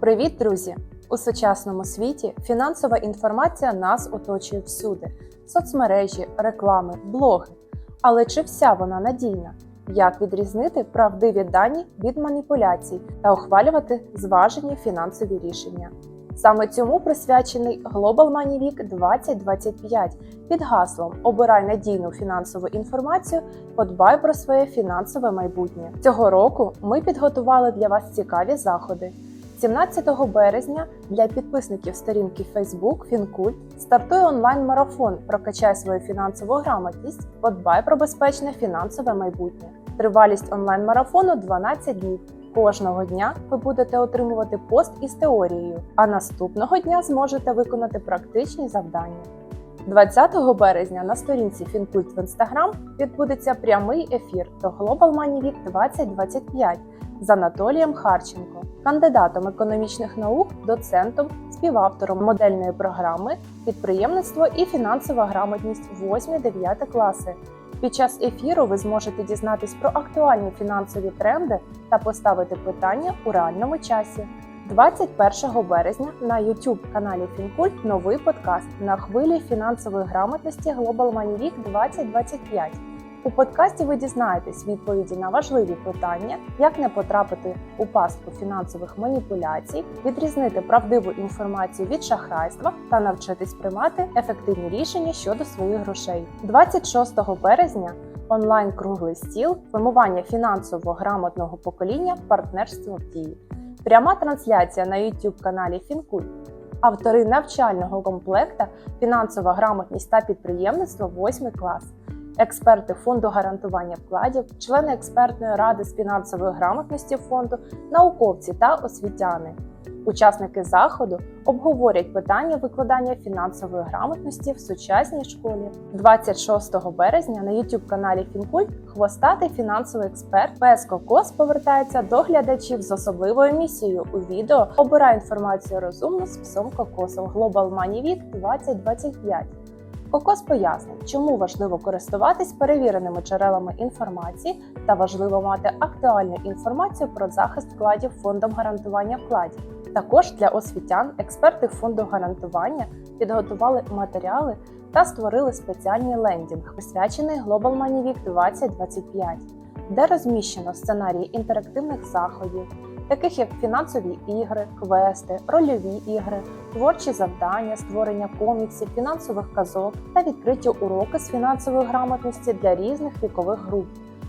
Привіт, друзі! У сучасному світі фінансова інформація нас оточує всюди: соцмережі, реклами, блоги. Але чи вся вона надійна? Як відрізнити правдиві дані від маніпуляцій та ухвалювати зважені фінансові рішення? Саме цьому присвячений Global Money Week 2025 під гаслом Обирай надійну фінансову інформацію, подбай про своє фінансове майбутнє. Цього року ми підготували для вас цікаві заходи. 17 березня для підписників сторінки Facebook Фінкульт стартує онлайн-марафон Прокачай свою фінансову грамотність, подбай про безпечне фінансове майбутнє. Тривалість онлайн-марафону 12 днів. Кожного дня ви будете отримувати пост із теорією, а наступного дня зможете виконати практичні завдання. 20 березня на сторінці Фінкульт в Інстаграм відбудеться прямий ефір до Global Money Week 2025 з Анатолієм Харченко, кандидатом економічних наук, доцентом, співавтором модельної програми Підприємництво і фінансова грамотність 8-9 класи. Під час ефіру ви зможете дізнатись про актуальні фінансові тренди та поставити питання у реальному часі. 21 березня на YouTube каналі Фінкульт новий подкаст на хвилі фінансової грамотності Global Money Week 2025. У подкасті ви дізнаєтесь відповіді на важливі питання, як не потрапити у пастку фінансових маніпуляцій, відрізнити правдиву інформацію від шахрайства та навчитись приймати ефективні рішення щодо своїх грошей. 26 березня онлайн круглий стіл формування фінансово грамотного покоління партнерство в дії. Пряма трансляція на YouTube каналі Фінкульт. Автори навчального комплекта Фінансова грамотність та підприємництво 8 клас експерти фонду гарантування вкладів, члени експертної ради з фінансової грамотності фонду, науковці та освітяни. Учасники заходу обговорять питання викладання фінансової грамотності в сучасній школі. 26 березня на youtube каналі Фінкульт хвостатий фінансовий експерт Пес Кокос повертається до глядачів з особливою місією у відео Обирай інформацію розумно з псом Кокосом Global Money Week 2025. Кокос пояснить, чому важливо користуватись перевіреними джерелами інформації та важливо мати актуальну інформацію про захист вкладів фондом гарантування вкладів. Також для освітян експерти фонду гарантування підготували матеріали та створили спеціальний лендінг, присвячений Global Money Week 2025, де розміщено сценарії інтерактивних заходів, таких як фінансові ігри, квести, рольові ігри, творчі завдання, створення коміксів, фінансових казок та відкриті уроки з фінансової грамотності для різних вікових груп.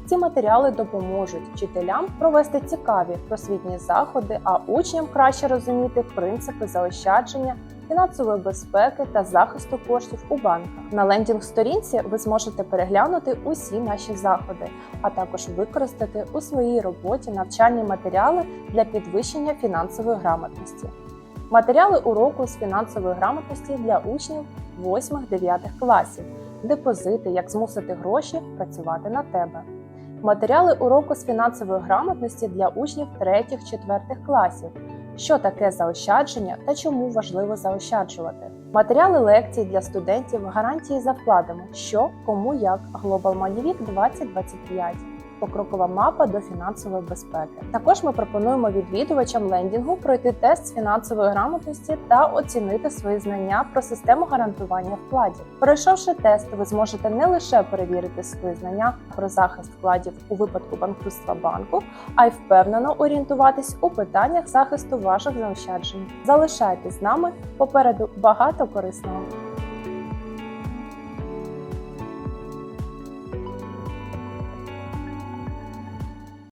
Ці матеріали допоможуть вчителям провести цікаві просвітні заходи, а учням краще розуміти принципи заощадження, фінансової безпеки та захисту коштів у банках. На лендінг-сторінці ви зможете переглянути усі наші заходи, а також використати у своїй роботі навчальні матеріали для підвищення фінансової грамотності. Матеріали уроку з фінансової грамотності для учнів 8-9 класів, депозити, як змусити гроші працювати на тебе. Матеріали уроку з фінансової грамотності для учнів 3-4 класів. Що таке заощадження та чому важливо заощаджувати? Матеріали лекцій для студентів гарантії за вкладами, що, кому, як Global Money Week 2025. Покрокова мапа до фінансової безпеки. Також ми пропонуємо відвідувачам лендінгу пройти тест з фінансової грамотності та оцінити свої знання про систему гарантування вкладів. Пройшовши тест, ви зможете не лише перевірити свої знання про захист вкладів у випадку банкрутства банку, а й впевнено орієнтуватись у питаннях захисту ваших заощаджень. Залишайтесь з нами попереду багато корисного.